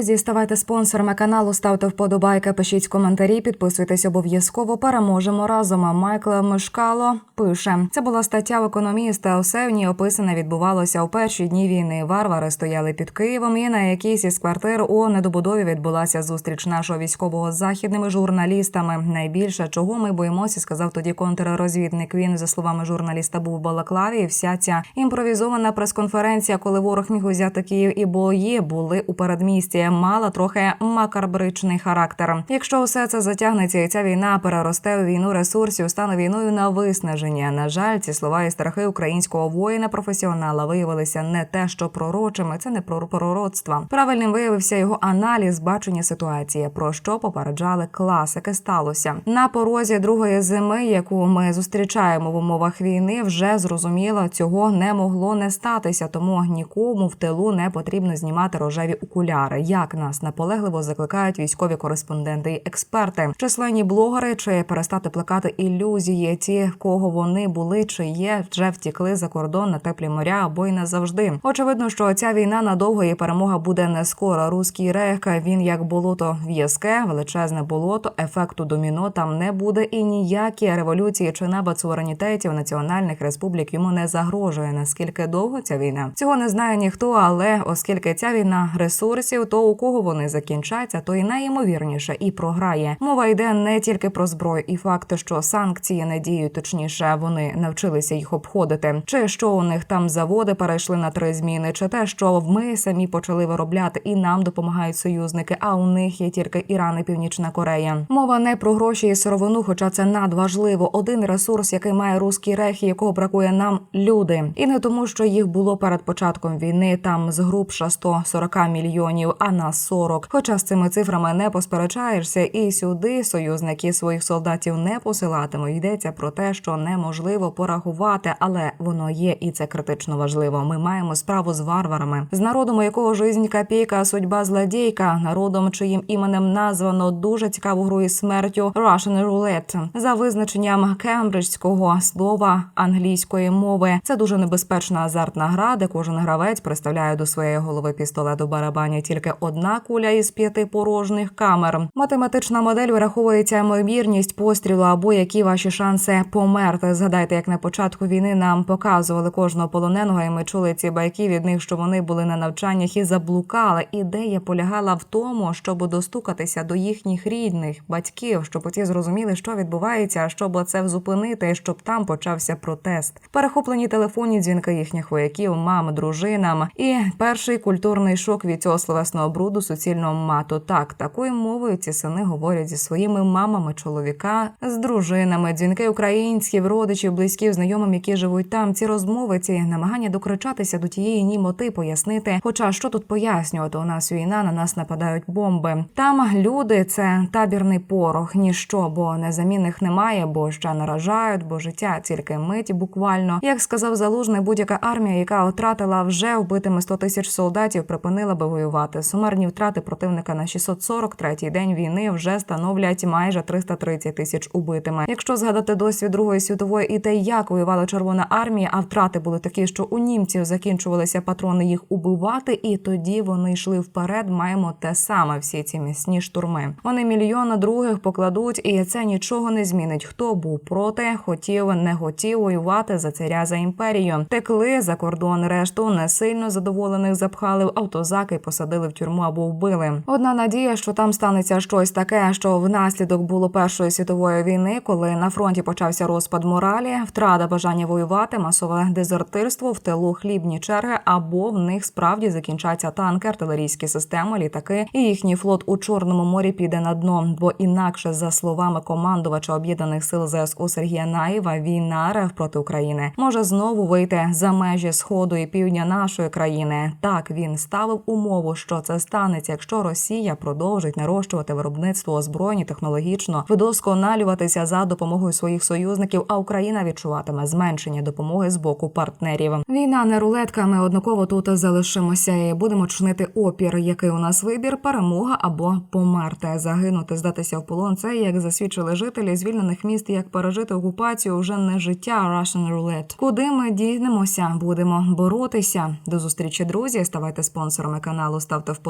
Друзі, ставайте спонсорами каналу, ставте вподобайки, пишіть коментарі, підписуйтесь обов'язково. Переможемо разом. Майкл Мишкало пише: це була стаття в економіста. Усе в ній описане відбувалося у перші дні війни. Варвари стояли під Києвом. І на якійсь із квартир у недобудові відбулася зустріч нашого військового з західними журналістами. Найбільше чого ми боїмося, сказав тоді контррозвідник. Він за словами журналіста був в Балаклаві. І вся ця імпровізована прес-конференція, коли ворог міг узяти Київ і бої були у передмісті, мала трохи макарбричний характер. Якщо все це затягнеться, і ця війна переросте у війну ресурсів, стане війною на виснаження. На жаль, ці слова і страхи українського воїна професіонала виявилися не те, що пророчими, це не про пророцтва. Правильним виявився його аналіз бачення ситуації, про що попереджали класики. Сталося на порозі другої зими, яку ми зустрічаємо в умовах війни, вже зрозуміло, цього не могло не статися, тому нікому в тилу не потрібно знімати рожеві окуляри. Як нас наполегливо закликають військові кореспонденти і експерти, численні блогери чи перестати плекати ілюзії. Ті, кого вони були чи є, вже втікли за кордон на теплі моря або й назавжди. Очевидно, що ця війна надовго і перемога буде не скоро. Руський рейх, він як болото в'язке, величезне болото, ефекту доміно там не буде, і ніякі революції чи набат суверенітетів національних республік йому не загрожує. Наскільки довго ця війна цього не знає ніхто, але оскільки ця війна ресурсів, то у кого вони закінчаться, то і найімовірніше і програє. Мова йде не тільки про зброю, і факт, що санкції не діють, точніше, вони навчилися їх обходити. Чи що у них там заводи перейшли на три зміни, чи те, що ми самі почали виробляти і нам допомагають союзники, а у них є тільки Іран і Північна Корея. Мова не про гроші і сировину, хоча це надважливо. Один ресурс, який має руський рех, і якого бракує нам люди, і не тому, що їх було перед початком війни. Там з згрубша 140 мільйонів, а нас 40. Хоча з цими цифрами не посперечаєшся, і сюди союзники своїх солдатів не посилатимуть. Йдеться про те, що неможливо порахувати, але воно є, і це критично важливо. Ми маємо справу з варварами, з народом, у якого жизнь копійка, судьба злодійка, народом, чиїм іменем названо дуже цікаву гру із смертю Russian Roulette. за визначенням кембриджського слова англійської мови. Це дуже небезпечна азартна гра, де кожен гравець представляє до своєї голови пістолет у барабані тільки одна куля із п'яти порожніх камер. Математична модель враховується ймовірність пострілу або які ваші шанси померти. Згадайте, як на початку війни нам показували кожного полоненого, і ми чули ці байки від них, що вони були на навчаннях і заблукали. Ідея полягала в тому, щоб достукатися до їхніх рідних батьків, щоб ті зрозуміли, що відбувається, щоб це зупинити, щоб там почався протест. Перехоплені телефонні дзвінки їхніх вояків, мам, дружинам і перший культурний шок від цього словесного бруду суцільного мату. Так, такою мовою ці сини говорять зі своїми мамами, чоловіка з дружинами, дзвінки українських родичів, близьків, знайомим, які живуть там. Ці розмови, ці намагання докричатися до тієї німоти, пояснити. Хоча що тут пояснювати? У нас війна на нас нападають бомби. Там люди це табірний порох, ніщо, бо незамінних немає, бо ще наражають, бо життя тільки мить, буквально як сказав залужний, будь-яка армія, яка втратила вже вбитими 100 тисяч солдатів, припинила би воювати. Сумарні втрати противника на 643-й день війни вже становлять майже 330 тисяч убитими. Якщо згадати досвід Другої світової і те, як воювала Червона армія, а втрати були такі, що у німців закінчувалися патрони їх убивати, і тоді вони йшли вперед. Маємо те саме всі ці місні штурми. Вони мільйона других покладуть, і це нічого не змінить. Хто був проти, хотів, не хотів воювати за царя за імперію. Текли за кордон. Решту не сильно задоволених запхали в автозаки, посадили в тюрму або вбили. Одна надія, що там станеться щось таке, що внаслідок було першої світової війни, коли на фронті почався розпад моралі, втрата бажання воювати, масове дезертирство в тилу хлібні черги, або в них справді закінчаться танки, артилерійські системи, літаки, і їхній флот у чорному морі піде на дно. Бо інакше, за словами командувача об'єднаних сил ЗСУ Сергія Наєва, війна РФ проти України може знову вийти за межі сходу і півдня нашої країни. Так він ставив умову, що це станеться, якщо Росія продовжить нарощувати виробництво озброєнь технологічно, видосконалюватися за допомогою своїх союзників. А Україна відчуватиме зменшення допомоги з боку партнерів. Війна не рулетка. Ми однаково тут залишимося і будемо чинити опір. Який у нас вибір? Перемога або померти, загинути, здатися в полон. Це як засвідчили жителі звільнених міст, як пережити окупацію вже не життя Russian Roulette. Куди ми дійдемося? Будемо боротися. До зустрічі, друзі. Ставайте спонсорами каналу, ставте вподобайки.